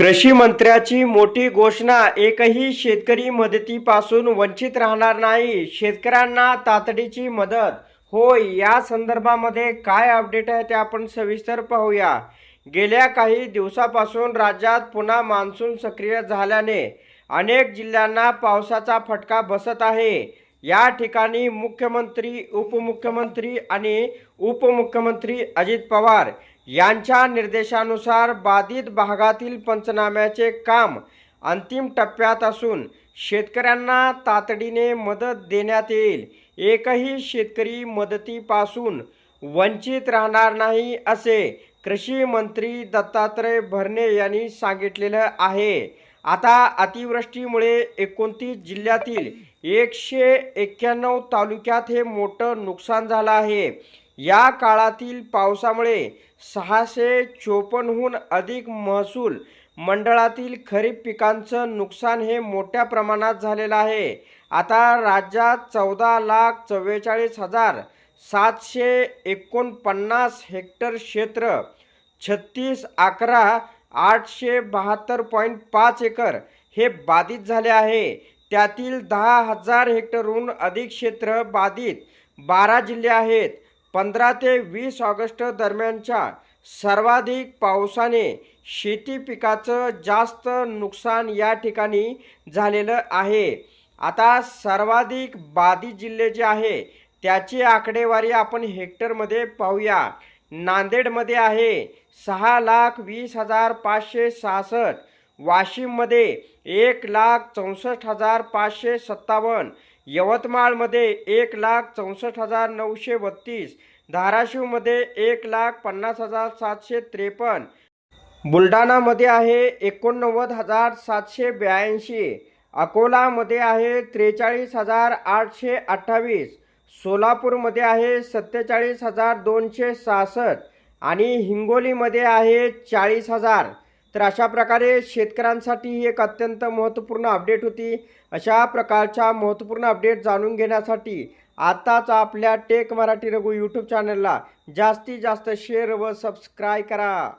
कृषी मंत्र्याची मोठी घोषणा एकही शेतकरी मदतीपासून वंचित राहणार नाही शेतकऱ्यांना तातडीची मदत. होय या संदर्भामध्ये काय अपडेट आहे ते आपण सविस्तर पाहूया. गेल्या काही दिवसापासून राज्यात पुन्हा मान्सून सक्रिय झाल्याने अनेक जिल्ह्यांना पावसाचा फटका बसत आहे. या ठिकाणी मुख्यमंत्री उपमुख्यमंत्री आणि उपमुख्यमंत्री अजित पवार यांच्या निर्देशानुसार बाधित भागातील पंचनाम्याचे काम अंतिम टप्प्यात असून शेतकऱ्यांना तातडीने मदत देण्यात येईल. एकही शेतकरी मदतीपासून वंचित राहणार नाही असे कृषी मंत्री दत्तात्रय भरणे यांनी सांगितलेलं आहे. आता अतिवृष्टीमुळे एकोणतीस जिल्ह्यातील एकशे एक्क्याण्णव तालुक्यात हे मोठं नुकसान झालं आहे. या काळातील पावसामुळे सहाशे चोपन्नहून अधिक महसूल मंडळातील खरीप पिकांचं नुकसान हे मोठ्या प्रमाणात झालेलं आहे. आता राज्यात चौदा लाख चव्वेचाळीस हजार सातशे एकोणपन्नास हेक्टर क्षेत्र छत्तीस अकरा आठशे बहात्तर पॉईंट पाच एकर हे बाधित झाले आहे. त्यातील दहा हजार हेक्टरहून अधिक क्षेत्र बाधित बारा जिल्हे आहेत. पंधरा ते वीस ऑगस्ट दरम्यानच्या सर्वाधिक पावसाने शेती पिकाचं जास्त नुकसान या ठिकाणी झालेलं आहे. आता सर्वाधिक बाधित जिल्हे जे आहे त्याची आकडेवारी आपण हेक्टरमध्ये पाहूया. नांदेडमध्ये आहे. सहा लाख वीस हजार पाचशे सहासष्ट. वाशिममध्ये एक लाख चौसष्ट हजार पाचशे सत्तावन्न. यवतमाळमध्ये एक लाख चौसष्ट हजार नऊशे बत्तीस. धाराशिवमध्ये एक लाख पन्नास हजार सातशे त्रेपन्न. बुलढाणामध्ये आहे एकोणनव्वद हजार सातशे ब्याऐंशी. अकोलामध्ये आहे त्रेचाळीस हजार आठशे अठ्ठावीस. सोलापूरमध्ये आहे सत्तेचाळीस हजार दोनशे सहासष्ट आणि हिंगोलीमध्ये आहे चाळीस हजार. तर अशा प्रकारे शेतकऱ्यांसाठी ही एक अत्यंत महत्त्वपूर्ण अपडेट होती. अशा प्रकारच्या महत्त्वपूर्ण अपडेट जाणून घेण्यासाठी आत्ताच आपल्या टेक मराठी रघु यूट्यूब चॅनलला जास्तीत जास्त शेअर व सबस्क्राईब करा.